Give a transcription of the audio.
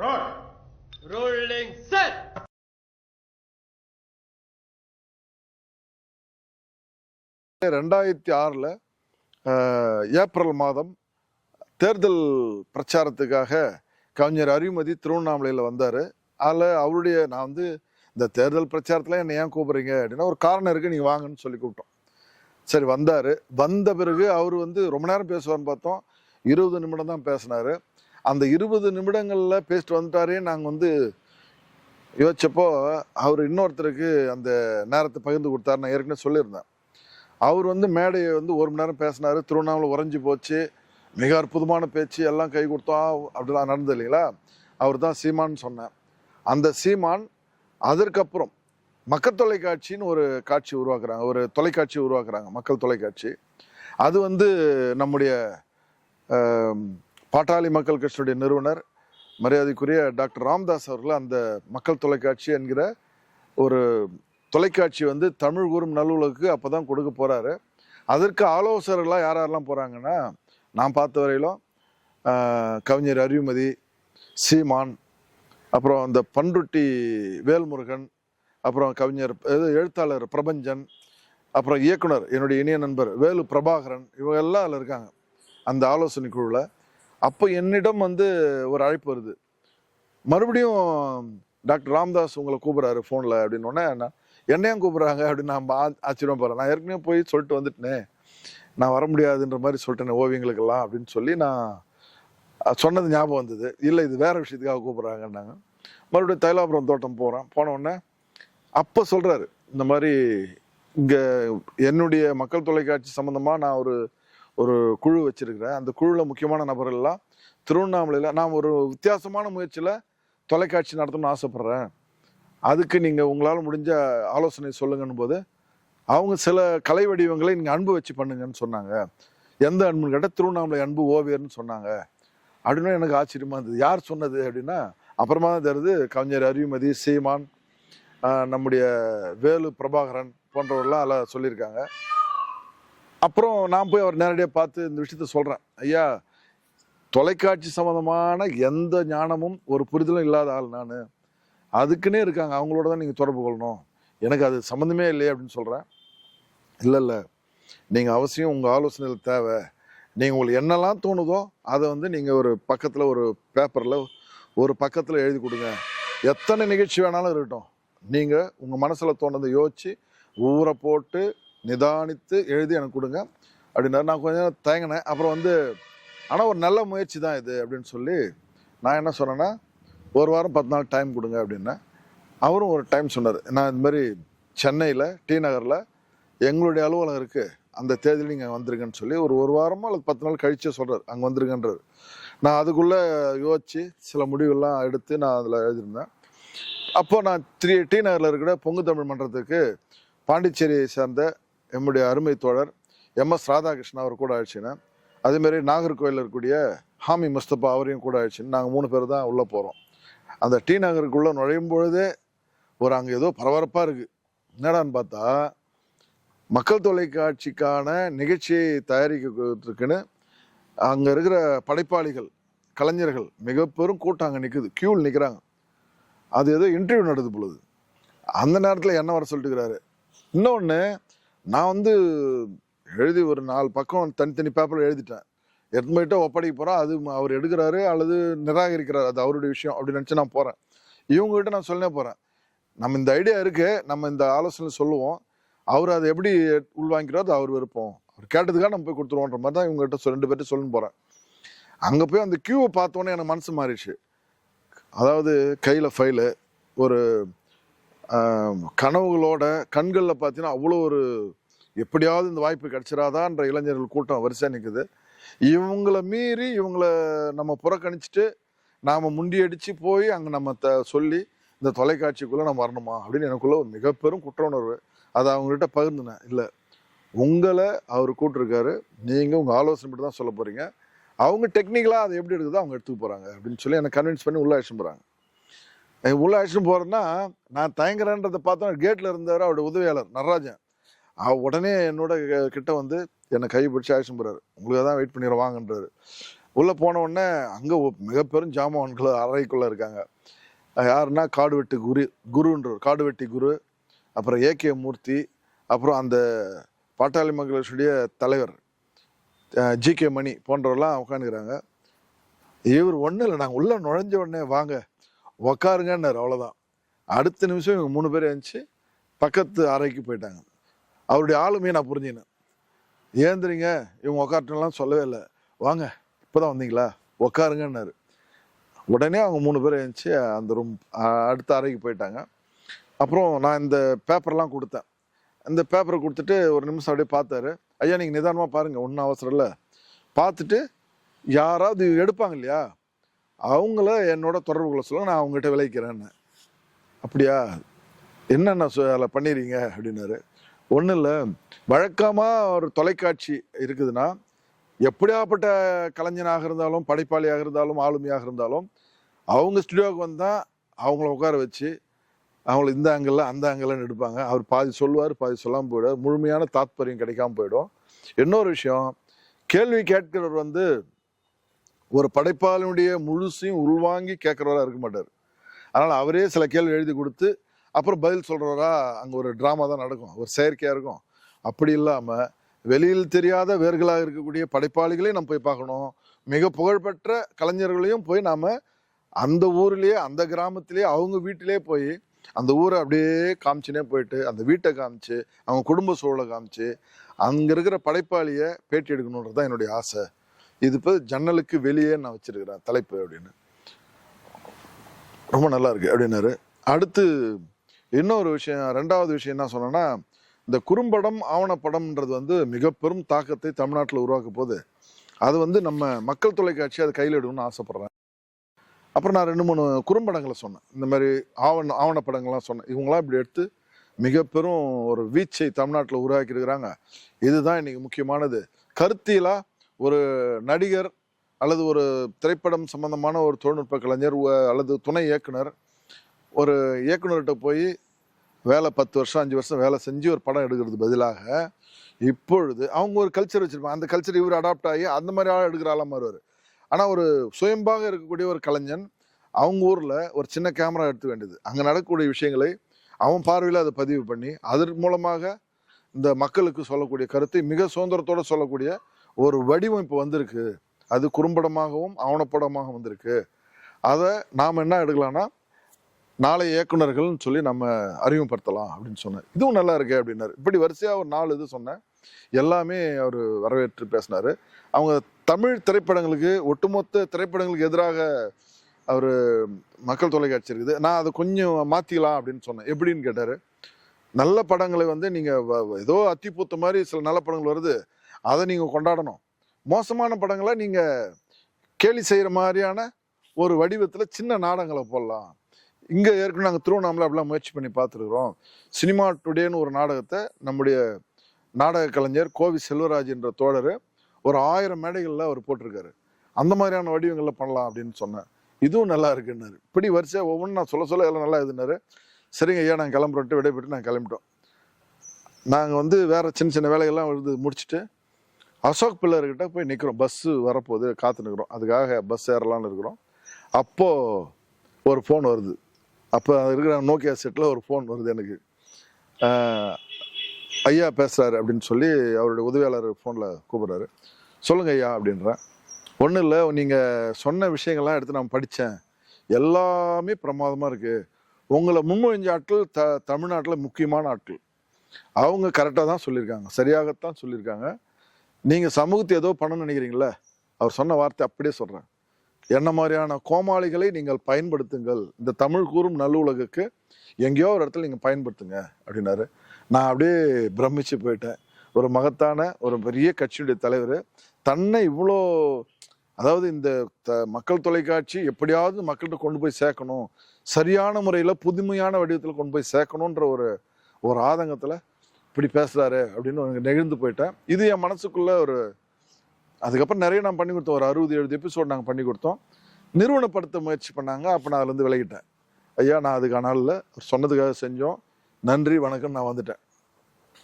Roll. Rolling set. ரெண்டாயிரத்தி ஆறில் April மாதம் தேர்தல் பிரச்சாரத்துக்காக கவிஞர் அறிவுமதி திருவண்ணாமலையில் வந்தார். அதில் அவருடைய நான் வந்து இந்த தேர்தல் பிரச்சாரத்தில் என்னை ஏன் கூப்பிட்றீங்க அப்படின்னா ஒரு காரணம் இருக்குது நீங்கள் வாங்கன்னு சொல்லி கூப்பிட்டோம். சரி வந்தார். வந்த பிறகு அவர் வந்து ரொம்ப நேரம் பேசுவார்னு பார்த்தோம். இருபது நிமிடம் தான் பேசினார். அந்த இருபது நிமிடங்களில் பேசிட்டு வந்துட்டாரே நாங்கள் வந்து யோசிச்சப்போ அவர் இன்னொருத்தருக்கு அந்த நேரத்தை பகிர்ந்து கொடுத்தாரு. நான் ஏற்கனவே சொல்லியிருந்தேன். அவர் வந்து மேடையை வந்து ஒரு மணி நேரம் பேசினார். திருவண்ணாமலை உறைஞ்சி போச்சு. மிக அற்புதமான பேச்சு எல்லாம் கை கொடுத்தோம். அப்படிலாம் நடந்தது இல்லைங்களா? அவர் தான் சீமான்னு சொன்னேன். அந்த சீமான் அதற்கப்புறம் மக்கள் தொலைக்காட்சின்னு ஒரு காட்சி உருவாக்குறாங்க. ஒரு தொலைக்காட்சி உருவாக்குறாங்க மக்கள் தொலைக்காட்சி. அது வந்து நம்முடைய பாட்டாளி மக்கள் கட்சியுடைய நிறுவனர் மரியாதைக்குரிய டாக்டர் ராம்தாஸ் அவர்கள் அந்த மக்கள் தொலைக்காட்சி என்கிற ஒரு தொலைக்காட்சி வந்து தமிழ் கூறும் நல்லுலகுக்கு அப்போ தான் கொடுக்க போகிறாரு அதற்கு ஆலோசகர்களாக யார் யாரெல்லாம் போகிறாங்கன்னா நான் பார்த்த வரையிலும் கவிஞர் அறிவுமதி சீமான் அப்புறம் அந்த பண்ருட்டி வேல்முருகன் அப்புறம் கவிஞர் எழுத்தாளர் பிரபஞ்சன் அப்புறம் இயக்குனர் என்னுடைய இணைய நண்பர் வேலு பிரபாகரன் இவங்க எல்லாம் அதில் இருக்காங்க. அந்த ஆலோசனை குழுவில் அப்போ என்னிடம் வந்து ஒரு அழைப்பு வருது. மறுபடியும் டாக்டர் ராம்தாஸ் உங்களை கூப்பிட்றாரு ஃபோனில் அப்படின்னு நான் என்னையும் கூப்பிட்றாங்க? அப்படின்னு நான் ஆச்சரியம் போகிறேன் நான் ஏற்கனவே போய் சொல்லிட்டு வந்துட்டேனே. நான் வர முடியாதுன்ற மாதிரி சொல்லிட்டேனே ஓவியங்களுக்கெல்லாம் அப்படின்னு சொல்லி நான் சொன்னது ஞாபகம் வந்தது. இல்லை இது வேறு விஷயத்துக்காக கூப்பிட்றாங்கன்னாங்க. மறுபடியும் தைலாபுரம் தோட்டம் போகிறேன் போனவுடனே அப்போ சொல்கிறாரு இந்த மாதிரி இங்கே என்னுடைய மக்கள் தொலைக்காட்சி சம்மந்தமாக நான் ஒரு ஒரு குழு வச்சிருக்கிறேன் அந்த குழுவில் முக்கியமான நபர்கள்லாம் திருவண்ணாமலையில் நான் ஒரு வித்தியாசமான முயற்சியில் தொலைக்காட்சி நடத்தணும்னு ஆசைப்பட்றேன். அதுக்கு நீங்கள் உங்களால் முடிஞ்ச ஆலோசனை சொல்லுங்கன்னு போது அவங்க சில கலை வடிவங்களை நீங்கள் அன்பு வச்சு பண்ணுங்கன்னு சொன்னாங்க. எந்த அன்புன்னு கேட்டால் திருவண்ணாமலை அன்பு ஓவியர்னு சொன்னாங்க. அப்படின்னு எனக்கு ஆச்சரியமாக இருந்தது. யார் சொன்னது அப்படின்னா அப்புறமா தான் தெரியுது கவிஞர் அறிவுமதி சீமான் நம்முடைய வேலு பிரபாகரன் போன்றவர்கள்லாம் அதில் சொல்லியிருக்காங்க. அப்புறம் நான் போய் அவர் நேரடியாக பார்த்து இந்த விஷயத்த சொல்கிறேன் ஐயா தொலைக்காட்சி சம்மந்தமான எந்த ஞானமும் ஒரு புரிதலும் இல்லாத ஆள் நான். அதுக்குன்னே இருக்காங்க. அவங்களோட தான் நீங்கள் தொடர்பு கொள்ளணும். எனக்கு அது சம்மந்தமே இல்லையே அப்படின்னு சொல்கிறேன் இல்லை இல்லை. நீங்கள் அவசியம் உங்கள் ஆலோசனைகள் தேவை. நீங்கள் உங்களுக்கு என்னெல்லாம் தோணுதோ அதை வந்து நீங்கள் ஒரு பக்கத்தில் ஒரு பேப்பரில் ஒரு பக்கத்தில் எழுதி கொடுங்க. எத்தனை நிகழ்ச்சி வேணாலும் இருக்கட்டும். நீங்கள் உங்கள் மனசில் தோணுதை யோசிச்சு ஊரை போட்டு நிதானித்து எழுதி எனக்கு கொடுங்க. அப்படின்னாரு. நான் கொஞ்சம் தயங்கினேன். அப்புறம் வந்து ஆனால் ஒரு நல்ல முயற்சி தான் இது அப்படின்னு சொல்லி நான் என்ன சொன்னேன்னா ஒரு வாரம் பத்து நாள் டைம் கொடுங்க அப்படின்னேன். அவரும் ஒரு டைம் சொன்னார். நான் இது மாதிரி சென்னையில் டி நகரில் எங்களுடைய அலுவலகம் இருக்குது அந்த தேதியில் நீங்கள் வந்துருங்கன்னு சொல்லி ஒரு ஒரு வாரமோ அல்லது பத்து நாள் கழிச்சே சொல்கிறார் அங்கே வந்துருங்கன்றார். நான் அதுக்குள்ளே யோசித்து சில முடிவுகள்லாம் எடுத்து நான் அதில் எழுதியிருந்தேன். அப்போது நான் த்ரீ டி நகரில் இருக்கிற பொங்கு தமிழ் மன்றத்துக்கு பாண்டிச்சேரியை சேர்ந்த எம்முடைய அருமை தோழர் எம் எஸ் ராதாகிருஷ்ணன் அவர் கூட ஆயிடுச்சுன்னா அதேமாரி நாகர்கோயிலில் இருக்கக்கூடிய ஹாமி முஸ்தபா அவரையும் கூட ஆயிடுச்சுன்னு நாங்கள் மூணு பேர் தான் உள்ளே போகிறோம் அந்த டி நகருக்குள்ளே நுழையும் பொழுதே ஒரு அங்கே ஏதோ பரபரப்பாக இருக்குது என்னடான்னு பார்த்தா மக்கள் தொலைக்காட்சிக்கான நிகழ்ச்சியை தயாரிக்கிறதுக்குன்னு அங்கே இருக்கிற படைப்பாளிகள் கலைஞர்கள் மிக பெரும் கூட்டம் அங்கே நிற்குது க்யூவில் நிற்கிறாங்க அது ஏதோ இன்டர்வியூ நடந்து பொழுது. அந்த நேரத்தில் என்ன வர சொல்லிட்டுக்கிறாரு இன்னொன்று நான் வந்து எழுதி ஒரு நாலு பக்கம் தனித்தனி பேப்பரில் எழுதிட்டேன். எடுத்து போயிட்டு ஒப்படைக்க போகிறோம் அது அவர் எடுக்கிறாரு அல்லது நிராகரிக்கிறார். அது அவருடைய விஷயம் அப்படின்னு நினச்சி நான் போகிறேன் இவங்ககிட்ட நான் சொல்லே போகிறேன் நம்ம இந்த ஐடியா இருக்கு. நம்ம இந்த ஆலோசனை சொல்லுவோம். அவர் அதை எப்படி உள்வாங்கிறாரோ அது அவர் விருப்பம். அவர் கேட்டதுக்காக நம்ம போய் கொடுத்துருவோன்ற மாதிரி தான் இவங்ககிட்ட ரெண்டு பேர்ட்டு சொல்லணும் போகிறேன் அங்கே போய் அந்த கியூவை பார்த்தோன்னே எனக்கு மனசு மாறிடுச்சு. அதாவது கையில் ஃபைலு ஒரு கனவுகளோட கண்களில் பார்த்தீங்கன்னா அவ்வளோ ஒரு எப்படியாவது இந்த வாய்ப்பு கிடைச்சிடாதான்ற இளைஞர்கள் கூட்டம் வரிசையாக நிற்குது இவங்கள மீறி இவங்கள நம்ம புறக்கணிச்சிட்டு நாம் முண்டியடிச்சு போய் அங்கே நம்ம த சொல்லி இந்த தொலைக்காட்சிக்குள்ளே நம்ம வரணுமா அப்படின்னு எனக்குள்ள ஒரு மிக பெரும் குற்ற உணர்வு அதை அவங்ககிட்ட பகிர்ந்துனேன். இல்லை உங்களை அவர் கூட்டிருக்காரு. நீங்கள் உங்கள் ஆலோசனை மட்டும் தான் சொல்ல போகிறீங்க அவங்க டெக்னிக்கலாக அதை எப்படி எடுக்குதோ அவங்க எடுத்துக்க போகிறாங்க அப்படின்னு சொல்லி என்னை கன்வின்ஸ் பண்ணி உள்ள அழைச்சிட்டு போகிறாங்க உள்ளே அழைச்சிட்டு போகிறேன்னா நான் தயங்குறேன்றதை பார்த்தா கேட்டில் இருந்தவர் அவருடைய உதவியாளர் நடராஜன். அவ உடனே என்னோட கிட்ட வந்து என்னை கை பிடிச்சி அழைச்சிட்டு போகிறாரு உங்களுக்கு தான் வெயிட் பண்ணிடுற வாங்கன்றாரு. உள்ளே போன உடனே அங்கே மிகப்பெரும் மிக பெரும் ஜாமான்கள் அறைக்குள்ளே இருக்காங்க. யாருன்னா காடுவெட்டி குரு குருன்றவர் காடுவெட்டி குரு அப்புறம் ஏகே மூர்த்தி அப்புறம் அந்த பாட்டாளி மக்களுடைய தலைவர் ஜி கே மணி போன்றவரெல்லாம் உட்காந்துக்கிறாங்க இவர் ஒன்றும் இல்லை நாங்கள் உள்ளே நுழைஞ்ச உடனே வாங்க உக்காருங்கன்னாரு அவ்வளோதான் அடுத்த நிமிஷம் இவங்க மூணு பேர் இருந்துச்சு பக்கத்து அறைக்கு போயிட்டாங்க. அவருடைய ஆளுமையை நான் புரிஞ்சினேன் ஏந்திரிங்க இவங்க உக்காரட்டுலாம் சொல்லவே இல்லை. வாங்க இப்போ தான் வந்தீங்களா? உக்காருங்கன்னாரு. உடனே அவங்க மூணு பேர் எழுந்துச்சு அந்த ரூம் அடுத்த அறைக்கு போயிட்டாங்க. அப்புறம் நான் இந்த பேப்பர்லாம் கொடுத்தேன். இந்த பேப்பரை கொடுத்துட்டு ஒரு நிமிஷம் அப்படியே பார்த்தாரு. ஐயா நீங்கள் நிதானமாக பாருங்கள் ஒன்றும் அவசரம் இல்லை. பார்த்துட்டு யாராவது எடுப்பாங்க இல்லையா? அவங்கள என்னோட தொடர்பு கொள்ள சொல்லுங்க நான் அவங்ககிட்ட விளைக்கிறேன்னு. அப்படியா? என்னென்ன அதில் பண்ணிடுறீங்க அப்படின்னாரு. ஒன்றும் இல்லை. வழக்கமாக ஒரு தொலைக்காட்சி இருக்குதுன்னா எப்படியாப்பட்ட கலைஞனாக இருந்தாலும் படைப்பாளியாக இருந்தாலும் ஆளுமையாக இருந்தாலும் அவங்க ஸ்டுடியோவுக்கு வந்தால் அவங்கள உட்கார வச்சு அவங்கள இந்த ஆங்கிளில் அந்த ஆங்கிள்னு எடுப்பாங்க. அவர் பாதி சொல்லுவார் பாதி சொல்லாமல் போயிடுவார். முழுமையான தாத்பரியம் கிடைக்காம போயிடும். இன்னொரு விஷயம் கேள்வி கேட்கிறவர் வந்து ஒரு படைப்பாளினுடைய முழுசையும் உள்வாங்கி கேட்குறவரா இருக்க மாட்டார். அதனால் அவரே சில கேள்வி எழுதி கொடுத்து அப்புறம் பதில் சொல்கிறவரா அங்கே ஒரு ட்ராமா தான் நடக்கும். ஒரு செயற்கையாக இருக்கும். அப்படி இல்லாமல் வெளியில் தெரியாத வேர்களாக இருக்கக்கூடிய படைப்பாளிகளையும் நம்ம போய் பார்க்கணும். மிக புகழ்பெற்ற கலைஞர்களையும் போய் நாம் அந்த ஊர்லேயே அந்த கிராமத்திலேயே அவங்க வீட்டிலே போய் அந்த ஊரை அப்படியே காமிச்சுனே போயிட்டு அந்த வீட்டை காமிச்சு அவங்க குடும்ப சூழலை காமிச்சு அங்கே இருக்கிற படைப்பாளியை பேட்டி எடுக்கணுன்றது தான் என்னுடைய ஆசை. இது இப்போ ஜன்னலுக்கு வெளியே நான் வச்சிருக்கிறேன் தலைப்பு அப்படின்னு. ரொம்ப நல்லா இருக்கு அப்படின்னாரு. அடுத்து இன்னொரு விஷயம் ரெண்டாவது விஷயம் என்ன சொன்னேன்னா இந்த குறும்படம் ஆவணப்படம்ன்றது வந்து மிக பெரும் தாக்கத்தை தமிழ்நாட்டில் உருவாக்க போது அது வந்து நம்ம மக்கள் தொலைக்காட்சி அதை கையில் எடுக்கணும்னு ஆசைப்படுறேன். அப்புறம் நான் ரெண்டு மூணு குறும்படங்களை சொன்னேன். இந்த மாதிரி ஆவண ஆவணப்படங்கள்லாம் சொன்னேன். இவங்களாம் இப்படி எடுத்து மிக பெரும் ஒரு வீச்சை தமிழ்நாட்டில் உருவாக்கியிருக்கிறாங்க. இதுதான் இன்னைக்கு முக்கியமானது. கருத்தியலா ஒரு நடிகர் அல்லது ஒரு திரைப்படம் சம்பந்தமான ஒரு தொழில்நுட்ப கலைஞர் அல்லது துணை இயக்குனர் ஒரு இயக்குனர்கிட்ட போய் வேலை பத்து வருஷம் அஞ்சு வருஷம் வேலை செஞ்சு ஒரு படம் எடுக்கிறது பதிலாக இப்பொழுது அவங்க ஒரு கல்ச்சர் வச்சுருப்பாங்க. அந்த கல்ச்சர் இவர் அடாப்ட் ஆகி அந்த மாதிரி ஆள் எடுக்கிற ஆளாக மாறுவார். ஆனால் ஒரு சுயம்பாக இருக்கக்கூடிய ஒரு கலைஞன் அவங்க ஊரில் ஒரு சின்ன கேமரா எடுத்து வேண்டியது. அங்கே நடக்கக்கூடிய விஷயங்களை அவன் பார்வையில் அதை பதிவு பண்ணி அதன் மூலமாக இந்த மக்களுக்கு சொல்லக்கூடிய கருத்தை மிக சுதந்திரத்தோடு சொல்லக்கூடிய ஒரு வடிவமைப்பு வந்திருக்கு. அது குறும்படமாகவும் ஆவணப்படமாகவும் வந்திருக்கு. அதை நாம் என்ன எடுக்கலாம்னா நாளை இயக்குனர்கள்னு சொல்லி நம்ம அறிமுகப்படுத்தலாம் அப்படின்னு சொன்னேன் இதுவும் நல்லா இருக்கு அப்படின்னாரு. இப்படி வரிசையாக ஒரு நாலு இது சொன்னேன். எல்லாமே அவர் வரவேற்று பேசினார். அவங்க தமிழ் திரைப்படங்களுக்கு ஒட்டுமொத்த திரைப்படங்களுக்கு எதிராக அவர் மக்கள் தொலைக்காட்சி இருக்குது. நான் அதை கொஞ்சம் மாற்றிக்கலாம் அப்படின்னு சொன்னேன். எப்படின்னு கேட்டார். நல்ல படங்களை வந்து நீங்கள் ஏதோ அத்திப்பூத்த மாதிரி சில நல்ல படங்கள் வருது. அதை நீங்கள் கொண்டாடணும். மோசமான படங்களை நீங்கள் கேலி செய்கிற மாதிரியான ஒரு வடிவத்தில் சின்ன நாடகங்களை போடலாம். இங்கே ஏற்கனவே நாங்கள் திருவண்ணாமலை அப்படிலாம் முயற்சி பண்ணி பார்த்துருக்குறோம். சினிமா டுடேன்னு ஒரு நாடகத்தை நம்முடைய நாடக கலைஞர் கோவி செல்வராஜ் என்ற தோழர் ஒரு ஆயிரம் மேடைகளில் அவர் போட்டிருக்காரு. அந்த மாதிரியான வடிவங்களில் பண்ணலாம் அப்படின்னு சொன்னேன் இதுவும் நல்லா இருக்குன்னாரு. இப்படி வரிசையாக ஒவ்வொன்றும் நான் சொல்ல சொல்ல எல்லாம் நல்லா இதுனாரு சரிங்க ஐயா நாங்கள் கிளம்புறோன்ட்டு விடைபெற்று நாங்கள் கிளம்பிட்டோம். நாங்கள் வந்து வேறு சின்ன சின்ன வேலைகள்லாம் வந்து முடிச்சுட்டு அசோக் பில்லர்கிட்ட போய் நிற்கிறோம் பஸ்ஸு வரப்போகுது காத்து நிற்கிறோம் அதுக்காக பஸ் ஏறலான்னு இருக்கிறோம். அப்போது ஒரு ஃபோன் வருது. அப்போ இருக்கிற நோக்கியா செட்டில் ஒரு ஃபோன் வருது எனக்கு. ஐயா பேசுகிறாரு அப்படின்னு சொல்லி அவருடைய உதவியாளர் ஃபோனில் கூப்பிட்றாரு. சொல்லுங்கள் ஐயா அப்படின்றேன். ஒன்றும் இல்லை நீங்கள் சொன்ன விஷயங்கள்லாம் எடுத்து நான் படித்தேன் எல்லாமே பிரமாதமாக இருக்குது உங்களை முன்மொழிஞ்ச ஆட்கள் த தமிழ்நாட்டில் முக்கியமான ஆட்கள். அவங்க கரெக்டாக தான் சொல்லியிருக்காங்க. சரியாகத்தான் சொல்லியிருக்காங்க. நீங்கள் சமூகத்தை ஏதோ பண்ணணும்னு நினைக்கிறீங்களே அவர் சொன்ன வார்த்தை அப்படியே சொல்கிறேன் என்ன மாதிரியான கோமாளிகளை நீங்கள் பயன்படுத்துங்கள். இந்த தமிழ் கூறும் நல்லுலகுக்கு எங்கேயோ ஒரு இடத்துல நீங்கள் பயன்படுத்துங்க அப்படின்னாரு. நான் அப்படியே பிரமிச்சு போயிட்டேன். ஒரு மகத்தான ஒரு பெரிய கட்சியுடைய தலைவர் தன்னை இவ்வளோ அதாவது இந்த த- மக்கள் தொலைக்காட்சி எப்படியாவது மக்கள்கிட்ட கொண்டு போய் சேர்க்கணும் சரியான முறையில் புதுமையான வடிவத்தில் கொண்டு போய் சேர்க்கணுன்ற ஒரு ஒரு ஆதங்கத்தில் இப்படி பேசுறாரு அப்படின்னு எனக்கு நெகிழ்ந்து போயிட்டேன். இது என் மனசுக்குள்ள ஒரு அதுக்கப்புறம் நிறைய நான் பண்ணி கொடுத்தோம். ஒரு அறுபது எழுபது எபிசோட் நாங்கள் பண்ணி கொடுத்தோம். நிறுவனப்படுத்த முயற்சி பண்ணாங்க. அப்போ நான் அதுலேருந்து விலகிட்டேன். ஐயா நான் அதுக்கான ஆள் இல்லை. அவர் சொன்னதுக்காக செஞ்சோம். நன்றி வணக்கம். நான் வந்துட்டேன்.